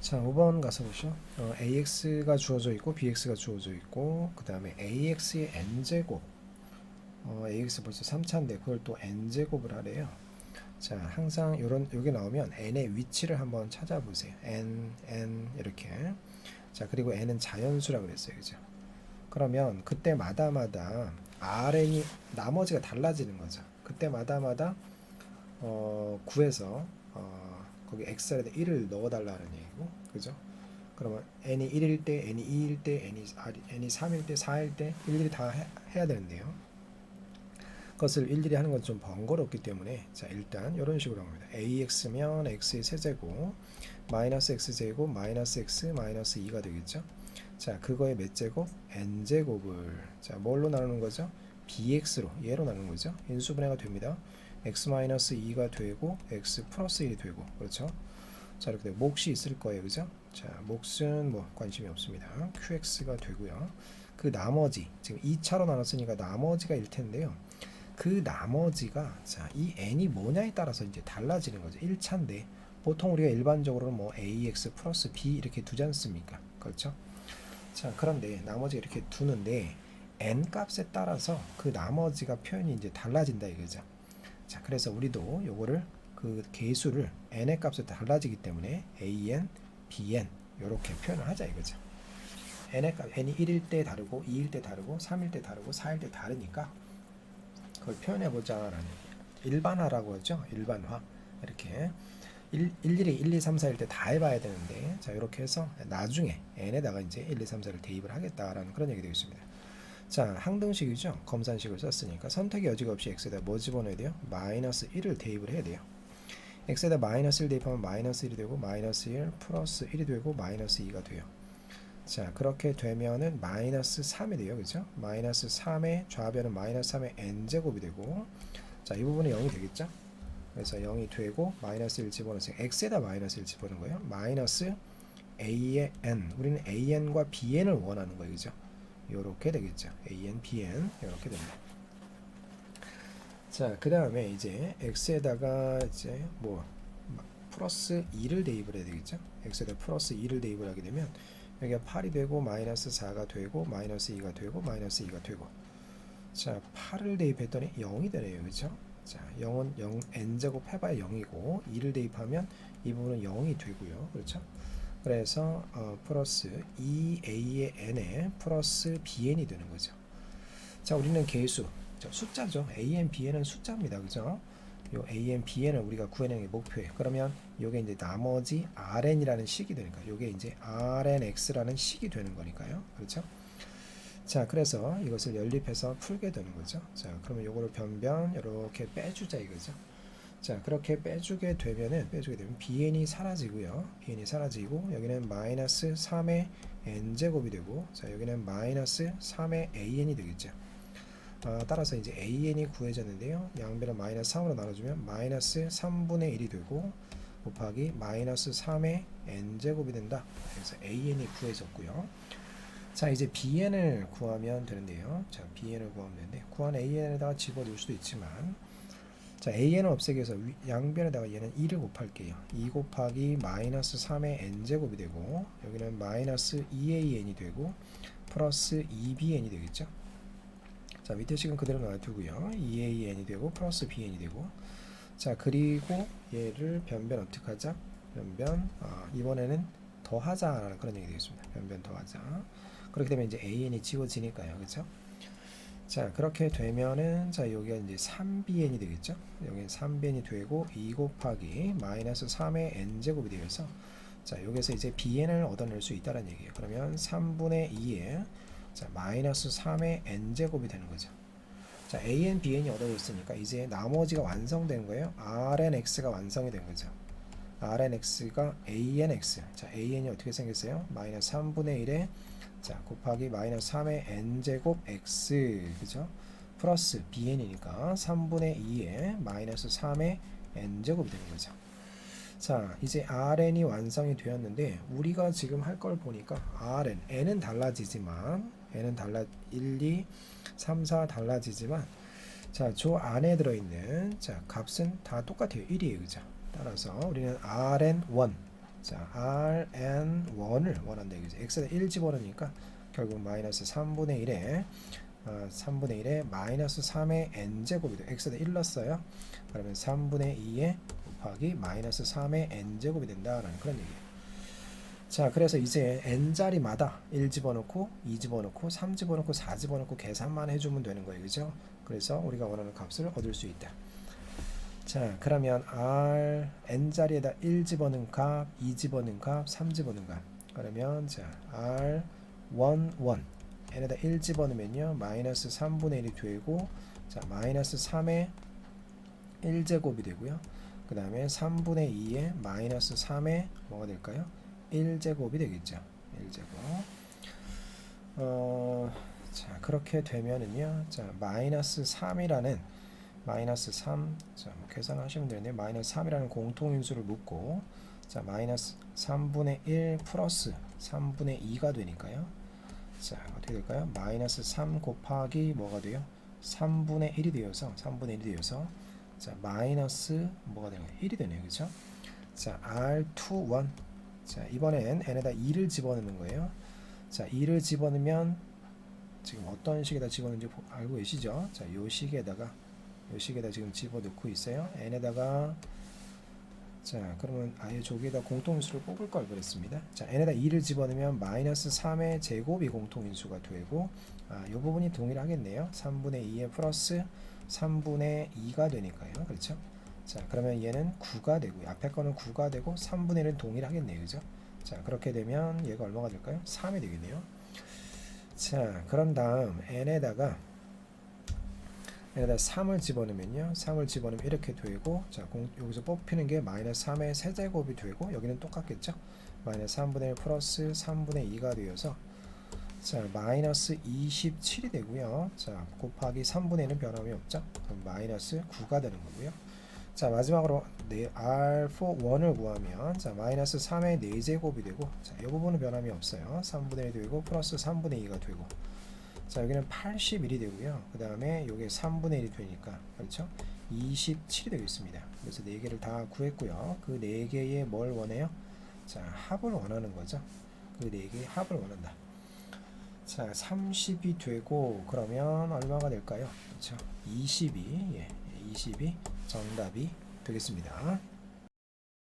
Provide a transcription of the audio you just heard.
자, 5번 가서 보시죠. 어, AX가 주어져 있고 BX가 주어져 있고 그 다음에 AX의 n제곱 어, AX 벌써 3차인데 그걸 또 n제곱을 하래요. 자, 항상 요런 요게 나오면 n의 위치를 한번 찾아보세요. n, n 이렇게. 자, 그리고 n은 자연수라 그랬어요. 그죠? 그러면 그때마다마다 RN이 나머지가 달라지는 거죠. 그때마다마다 어, 구해서 어, 거기 x에다 1을 넣어달라는 얘기고, 그죠? 그러면 n이 1일 때, n이 2일 때, n이, 아, n이 3일 때, 4일 때 일일이 다 해, 해야 되는데요. 그것을 일일이 하는 건 좀 번거롭기 때문에 자 일단 이런 식으로 합니다. ax면 x의 세제곱 마이너스 x제곱 마이너스 x 마이너스 2가 되겠죠. 자 그거의 몇 제곱? n제곱을 자 뭘로 나누는 거죠? bx로 얘로 나누는 거죠. 인수분해가 됩니다. X 마이너스 2가 되고 x 플러스 1이 되고 그렇죠. 자 이렇게 몫이 있을 거예요, 그죠? 자 몫은 뭐 관심이 없습니다. qx가 되고요. 그 나머지 지금 2차로 나눴으니까 나머지가 일 텐데요. 그 나머지가 자, 이 n이 뭐냐에 따라서 이제 달라지는 거죠. 1차인데 보통 우리가 일반적으로 뭐 ax 플러스 b 이렇게 두지 않습니까? 그렇죠? 자, 그런데 나머지 이렇게 두는데 n 값에 따라서 그 나머지가 표현이 이제 달라진다 이거죠. 자, 그래서 우리도 요거를 그 개수를 n의 값에 달라지기 때문에 an, bn 이렇게 표현을 하자 이거죠. n의 값 n이 1일 때 다르고 2일 때 다르고 3일 때 다르고 4일 때 다르니까 그걸 표현해 보자라는 일반화라고 하죠. 일반화 이렇게 1, 1일이 1, 2, 3, 4일 때 다 해봐야 되는데 자 이렇게 해서 나중에 n에다가 이제 1, 2, 3, 4를 대입을 하겠다라는 그런 얘기 되겠습니다. 자 항등식이죠. 검산식을 썼으니까 선택의 여지가 없이 x에다 뭐 집어넣어야 돼요? 마이너스 1을 대입을 해야 돼요. x에다 마이너스 1 대입하면 마이너스 1이 되고 마이너스 1 플러스 1이 되고 마이너스 2가 돼요. 자 그렇게 되면은 마이너스 3이 돼요 그죠 마이너스 3의 좌변은 마이너스 3의 n제곱이 되고 자 이 부분은 0이 되겠죠 그래서 0이 되고 마이너스 1 집어넣으세요 x에다 마이너스 1 집어넣은 거예요 마이너스 a의 n 우리는 an과 bn을 원하는 거예요 그죠 요렇게 되겠죠. An bn 요렇게 됩니다. 자 그 다음에 이제 x에다가 이제 뭐 플러스 2를 대입을 해야 되겠죠? X에다 플러스 2를 대입을 하게 되면 여기가 8이 되고 마이너스 4가 되고 마이너스 2가 되고 마이너스 2가 되고. 자 8을 대입했더니 0이 되네요. 그죠 자 0은 0 n제곱 해봐야 0이고 2를 대입하면 이 부분은 0이 되고요. 그렇죠 그래서 어, 플러스 2a의 n에 플러스 bn이 되는 거죠 자 우리는 개수 자, 숫자죠 an bn은 숫자입니다 그죠 요 AN, BN을 우리가 구해내는 게 목표예요. 그러면 요게 이제 나머지 RN이라는 식이 되니까 요게 이제 RNX라는 식이 되는 거니까요. 그렇죠? 자, 그래서 이것을 연립해서 풀게 되는 거죠. 자, 그러면 요거를 변변 이렇게 빼주자 이거죠. 자, 그렇게 빼주게 되면은 빼주게 되면 BN이 사라지고요. BN이 사라지고 여기는 마이너스 3의 n제곱이 되고 자, 여기는 마이너스 3의 AN이 되겠죠. 아, 따라서 이제 an이 구해졌는데요. 양변을 마이너스 3으로 나눠주면 마이너스 3분의 1이 되고 곱하기 마이너스 3의 n제곱이 된다. 그래서 an이 구해졌고요. 자 이제 bn을 구하면 되는데요. 자 bn을 구하면 되는데 구한 an에다가 집어넣을 수도 있지만 자 an을 없애기 위해서 위- 양변에다가 얘는 2를 곱할게요. 2 곱하기 마이너스 3의 n제곱이 되고 여기는 마이너스 2an이 되고 플러스 2bn이 되겠죠. 자 밑에 식은 그대로 놔두고요. 2an이 되고 플러스 bn이 되고. 자 그리고 얘를 변변 어떻게 하자? 변변 아, 이번에는 더하자라는 그런 얘기 되겠습니다. 변변 더하자. 그렇게 되면 이제 an이 지워지니까요. 그렇죠 자 그렇게 되면은 자 여기가 이제 3bn이 되겠죠 여기 3bn이 되고 2 곱하기 마이너스 3의 n제곱이 되어서 자 여기서 이제 bn을 얻어낼 수 있다는 얘기예요 그러면 3분의 2에 자 마이너스 3의 n제곱이 되는 거죠. 자 an, bn이 얻어졌으니까 이제 나머지가 완성된 거예요. rnx가 완성이 된 거죠. rnx가 anx. 자 an이 어떻게 생겼어요? 마이너스 3분의 1에 자 곱하기 마이너스 3의 n제곱 x 그죠? 플러스 bn이니까 3분의 2에 마이너스 3의 n제곱이 되는 거죠. 자, 이제 RN이 완성이 되었는데 우리가 지금 할 걸 보니까 RN, N은 달라지지만 N은 달라 1, 2, 3, 4 달라지지만 자, 저 안에 들어 있는 자, 값은 다 똑같아요. 1이에요. 그죠? 따라서 우리는 RN1 자, r n 1을 원한다 이거죠. x에다 1 집어넣으니까 결국 마이너스 3분의 1에 어, 3분의 1에 마이너스 3의 n 제곱이 돼. x에다 1 넣었어요. 그러면 3분의 2에 곱하기 마이너스 3의 n 제곱이 된다라는 그런 얘기예요. 자, 그래서 이제 n 자리마다 1 집어넣고 2 집어넣고 3 집어넣고 4 집어넣고 계산만 해주면 되는 거예요, 그죠? 그래서 우리가 원하는 값을 얻을 수 있다. 자, 그러면 r n 자리에다 1 집어넣은 값, 2 집어넣은 값, 3 집어넣은 값. 그러면 자, r 1 1 n에다 1 집어넣으면요 마이너스 3분의 1이 되고 자 마이너스 3의 1제곱이 되고요. 그 다음에 3분의 2의 마이너스 3의 뭐가 될까요? 1제곱이 되겠죠. 1제곱. 어, 자 그렇게 되면은요 자 마이너스 3이라는 마이너스 3 자, 뭐 계산하시면 되는데 마이너스 3이라는 공통인수를 묻고 자 마이너스 3분의 1 플러스 3분의 2가 되니까요 자 어떻게 될까요? 마이너스 3 곱하기 뭐가 돼요? 3분의 1이 되어서 3분의 1이 되어서 자 마이너스 뭐가 되나요? 1이 되네요 그죠? 자 R21 자 이번엔 n에다 2를 집어넣는 거예요 자 2를 집어넣으면 지금 어떤 식에다 집어넣는지 보- 알고 계시죠? 식에다가 요 식에다 지금 집어넣고 있어요. N에다가 자 그러면 아예 저기에다 공통인수를 뽑을 걸 그랬습니다. 자 n에다 2를 집어넣으면 마이너스 3의 제곱이 공통인수가 되고 아, 이 부분이 동일하겠네요. 3분의 2에 플러스 3분의 2가 되니까요. 그렇죠? 자 그러면 얘는 9가 되고요. 앞에 거는 9가 되고 3분의 1은 동일하겠네요. 그죠? 자 그렇게 되면 얘가 얼마가 될까요? 3이 되겠네요. 자 그런 다음 n에다가 여기다 3을 집어넣으면요. 3을 집어넣으면 이렇게 되고 자, 공, 여기서 뽑히는 게 마이너스 3의 세제곱이 되고 여기는 똑같겠죠? 마이너스 3분의 1 플러스 3분의 2가 되어서 자, 마이너스 27이 되고요. 자, 곱하기 3분의 1은 변함이 없죠? 그럼 마이너스 9가 되는 거고요. 자, 마지막으로 네, R4 1을 구하면 자, 마이너스 3의 4제곱이 되고 자, 이 부분은 변함이 없어요. 3분의 1이 되고 플러스 3분의 2가 되고 자 여기는 81이 되고요. 그 다음에 요게 3분의 1이 되니까 그렇죠? 27이 되겠습니다. 그래서 4개를 다 구했고요. 그 4개의 뭘 원해요? 자 합을 원하는 거죠. 그 4개의 합을 원한다. 자 30이 되고 그러면 얼마가 될까요? 그렇죠? 22 예, 20이 정답이 되겠습니다